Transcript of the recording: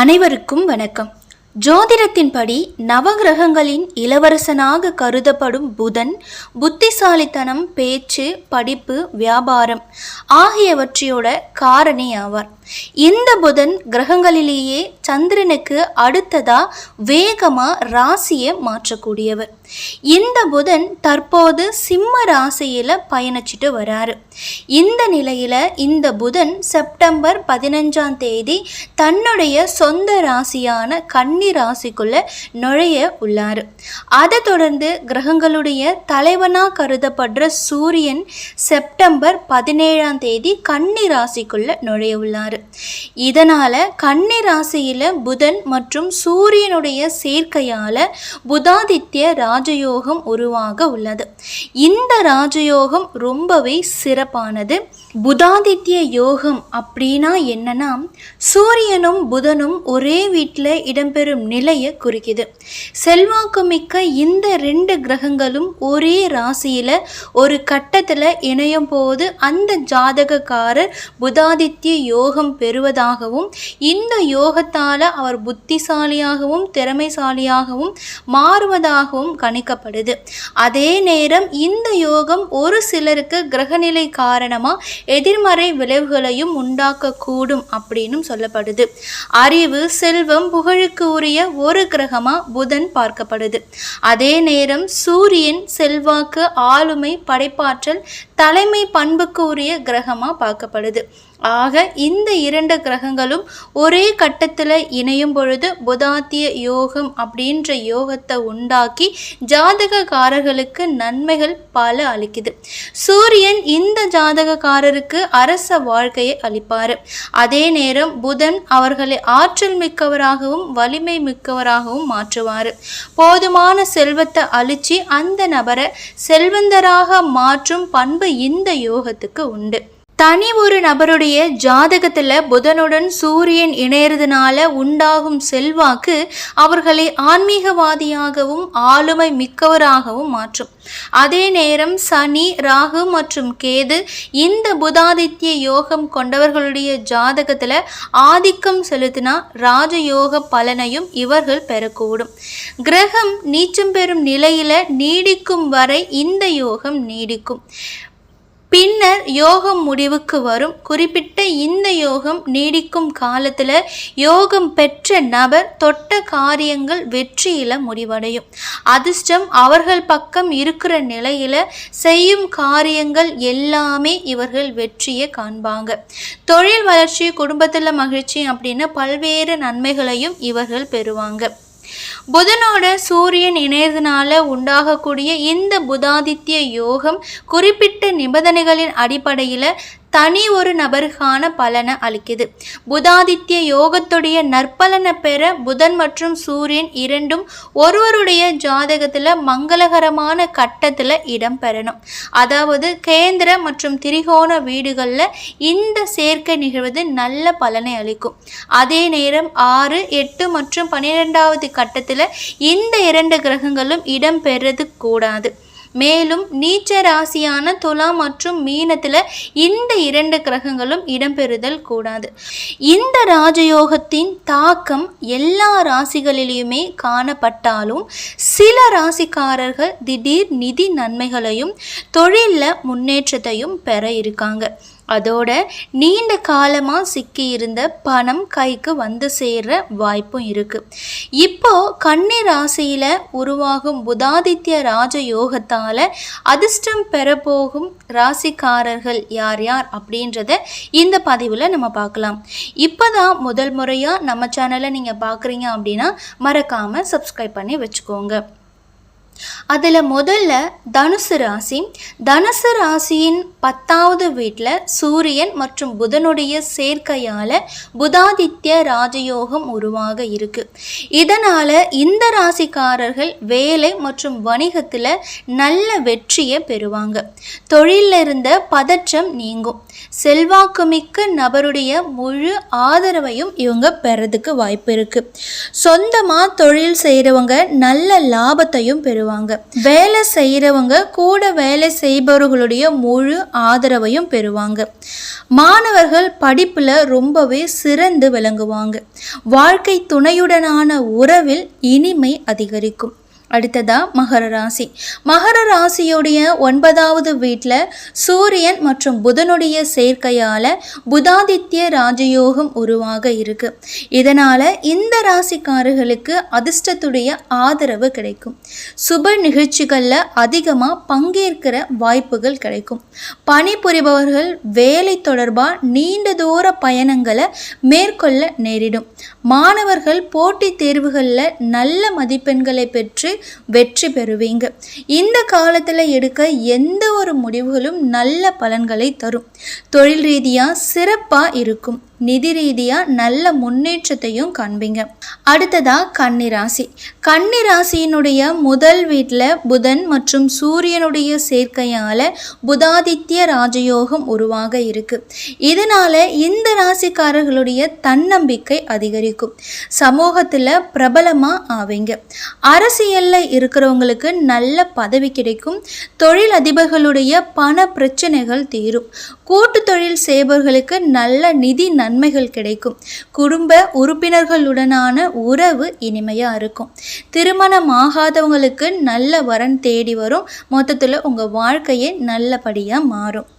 அனைவருக்கும் வணக்கம். ஜோதிடத்தின்படி நவகிரகங்களின் இளவரசனாக கருதப்படும் புதன் புத்திசாலித்தனம் பேச்சு படிப்பு வியாபாரம் ஆகியவற்றையோட காரணி ஆவார் இந்த புதன் கிரகங்களிலேயே சந்திரனுக்கு அடுத்ததா வேகமா ராசியை மாற்றக்கூடியவர். இந்த புதன் தற்போது சிம்ம ராசியில பயணிச்சிட்டு வராரு. இந்த நிலையில இந்த புதன் செப்டம்பர் பதினஞ்சாம் தேதி தன்னுடைய சொந்த ராசியான கன்னி ராசிக்குள்ள நுழைய உள்ளார். அதை தொடர்ந்து கிரகங்களுடைய தலைவனா கருதப்படுற சூரியன் செப்டம்பர் பதினேழாம் தேதி கன்னி ராசிக்குள்ள நுழைய உள்ளார். இதனால கன்னி ராசியில் புதன் மற்றும் சூரியனுடைய சேர்க்கையால புதாதித்ய ராஜயோகம் உருவாக உள்ளது. இந்த ராஜயோகம் ரொம்பவே சிறப்பானது. புதாதித்ய யோகம் அப்படின்னா என்னன்னா சூரியனும் புதனும் ஒரே வீட்டில் இடம்பெறும் நிலையை குறிக்குது. செல்வாக்குமிக்க இந்த ரெண்டு கிரகங்களும் ஒரே ராசியில் ஒரு கட்டத்தில் இணையும் போது அந்த ஜாதகக்காரர் புதாதித்ய யோகம் பெறுவதாகவும் இந்த யோகத்தால் அவர் புத்திசாலியாகவும் திறமைசாலியாகவும் மாறுவதாகவும் கணிக்கப்படுது. அதே நேரம் இந்த யோகம் ஒரு சிலருக்கு கிரகநிலை காரணமாக எதிர்மறை விளைவுகளையும் உண்டாக்கக்கூடும் அப்படின்னும் சொல்லப்படுது. அறிவு செல்வம் புகழுக்கு உரிய ஒரு கிரகமா புதன் பார்க்கப்படுது. அதே நேரம் சூரியன் செல்வாக்கு ஆளுமை படைப்பாற்றல் தலைமை பண்புக்கு உரிய கிரகமாக பார்க்கப்படுது. ஆக இந்த இரண்டு கிரகங்களும் ஒரே கட்டத்தில் இணையும் பொழுது புதாத்திய யோகம் அப்படின்ற யோகத்தை உண்டாக்கி ஜாதகக்காரர்களுக்கு நன்மைகள் பல அளிக்குது. சூரியன் இந்த ஜாதகக்காரருக்கு அரச வாழ்க்கையை அளிப்பார். அதே நேரம் புதன் அவர்களை ஆற்றல் மிக்கவராகவும் வலிமை மிக்கவராகவும் மாற்றுவார். போதுமான செல்வத்தை அழிச்சு அந்த நபரை செல்வந்தராக மாற்றும் பண்பு இந்த யோகத்துக்கு உண்டு. தனி ஒரு நபருடைய ஜாதகத்தில் புதனுடன் சூரியன் இணையறதுனால உண்டாகும் செல்வாக்கு அவர்களை ஆன்மீகவாதியாகவும் ஆளுமை மிக்கவராகவும் மாற்றும். அதே நேரம் சனி ராகு மற்றும் கேது இந்த புதாதித்ய யோகம் கொண்டவர்களுடைய ஜாதகத்தில் ஆதிக்கம் செலுத்தினா ராஜயோக பலனையும் இவர்கள் பெறக்கூடும். கிரகம் நீச்சம் பெறும் நிலையில நீடிக்கும் வரை இந்த யோகம் நீடிக்கும். பின்னர் யோகம் முடிவுக்கு வரும். குறிப்பிட்ட இந்த யோகம் நீடிக்கும் காலத்தில் யோகம் பெற்ற நபர் தொட்ட காரியங்கள் வெற்றியில் முடிவடையும். அதிர்ஷ்டம் அவர்கள் பக்கம் இருக்கிற நிலையில் செய்யும் காரியங்கள் எல்லாமே இவர்கள் வெற்றியை காண்பாங்க. தொழில் வளர்ச்சி குடும்பத்தில் மகிழ்ச்சி அப்படின்னு பல்வேறு நன்மைகளையும் இவர்கள் பெறுவாங்க. புதனோட சூரியன் இணையதுனால உண்டாகக்கூடிய இந்த புதாதித்ய யோகம் குறிப்பிட்ட நிபந்தனைகளின் அடிப்படையில் தனி ஒரு நபருக்கான பலனை அளிக்குது. புதாதித்ய யோகத்துடைய நற்பலனை பெற புதன் மற்றும் சூரியன் இரண்டும் ஒருவருடைய ஜாதகத்தில் மங்களகரமான கட்டத்தில் இடம் பெறணும். அதாவது கேந்திர மற்றும் திரிகோண வீடுகளில் இந்த சேர்க்கை நிகழ்வது நல்ல பலனை அளிக்கும். அதே நேரம் ஆறு எட்டு மற்றும் பன்னிரெண்டாவது கட்டத்தில் இந்த இரண்டு கிரகங்களும் இடம் பெறது கூடாது. மேலும் நீச்ச ராசியான துலா மற்றும் மீனத்தில் இந்த இரண்டு கிரகங்களும் இடம்பெறுதல் கூடாது. இந்த ராஜயோகத்தின் தாக்கம் எல்லா ராசிகளிலுமே காணப்பட்டாலும் சில ராசிக்காரர்கள் திடீர் நிதி நன்மைகளையும் தொழிலில் முன்னேற்றத்தையும் பெற இருக்காங்க. அதோட நீண்ட காலமாக சிக்கி இருந்த பணம் கைக்கு வந்து சேர்ற வாய்ப்பும் இருக்குது இப்போ கன்னி ராசியில் உருவாகும் புதாதித்ய ராஜ யோகத்தால் அதிர்ஷ்டம் பெறப்போகும் ராசிக்காரர்கள் யார் யார் அப்படின்றத இந்த பதிவில் நம்ம பார்க்கலாம். இப்போ தான் முதல் முறையாக நம்ம சேனலை நீங்கள் பார்க்குறீங்க அப்படின்னா மறக்காமல் சப்ஸ்கிரைப் பண்ணி வச்சுக்கோங்க. அதில் முதல்ல தனுசு ராசி. தனுசு ராசியின் பத்தாவது வீட்டில் சூரியன் மற்றும் புதனுடைய சேர்க்கையால் புதாதித்ய ராஜயோகம் உருவாக இருக்கு. இதனால் இந்த ராசிக்காரர்கள் வேலை மற்றும் வணிகத்தில் நல்ல வெற்றியை பெறுவாங்க. தொழிலில் இருந்த பதற்றம் நீங்கும். செல்வாக்குமிக்க நபருடைய முழு ஆதரவையும் இவங்க பெறதுக்கு வாய்ப்பு இருக்கு. சொந்தமாக தொழில் செய்கிறவங்க நல்ல லாபத்தையும் பெறுவாங்க. பெறுவாங்க வேலை செய்கிறவங்க கூட வேலை செய்பவர்களுடைய முழு ஆதரவையும் பெறுவாங்க. மாணவர்கள் படிப்பில் ரொம்பவே சிறந்து விளங்குவாங்க. வாழ்க்கை துணையுடனான உறவில் இனிமை அதிகரிக்கும். அடுத்ததா மகர ராசி. மகர ராசியுடைய ஒன்பதாவது வீட்டில் சூரியன் மற்றும் புதனுடைய சேர்க்கையால் புதாதித்ய ராஜயோகம் உருவாக இருக்கு. இதனால் இந்த ராசிக்காரர்களுக்கு அதிர்ஷ்டத்துடைய ஆதரவு கிடைக்கும். சுப நிகழ்ச்சிகளில் அதிகமாக பங்கேற்கிற வாய்ப்புகள் கிடைக்கும். பணிபுரிபவர்கள் வேலை தொடர்பாக நீண்ட தூர பயணங்களை மேற்கொள்ள நேரிடும். மாணவர்கள் போட்டித் தேர்வுகளில் நல்ல மதிப்பெண்களை பெற்று வெற்றி பெறுவீங்க. இந்த காலத்தில் எடுக்க எந்த ஒரு முடிவுகளும் நல்ல பலன்களை தரும். தொழில் ரீதியாக சிறப்பாக இருக்கும். நிதி ரீதியாக நல்ல முன்னேற்றத்தையும் காண்பீங்க. அடுத்ததா கன்னிராசி கன்னிராசியினுடைய முதல் வீட்டில் புதன் மற்றும் சூரியனுடைய சேர்க்கையால் புதாதித்ய ராஜயோகம் உருவாக இருக்கு. இதனால இந்த ராசிக்காரர்களுடைய தன்னம்பிக்கை அதிகரிக்கும். சமூகத்தில் பிரபலமாக ஆவீங்க. அரசியலில் இருக்கிறவங்களுக்கு நல்ல பதவி கிடைக்கும். தொழில் அதிபர்களுடைய பண பிரச்சனைகள் தீரும். கூட்டு தொழில் செய்பவர்களுக்கு நல்ல நிதி நன்மைகள் கிடைக்கும். குடும்ப உறுப்பினர்களுடனான உறவு இனிமையாக இருக்கும். திருமணம் ஆகாதவங்களுக்கு நல்ல வரன் தேடி வரும். மொத்தத்தில் உங்கள் வாழ்க்கையே நல்லபடியாக மாறும்.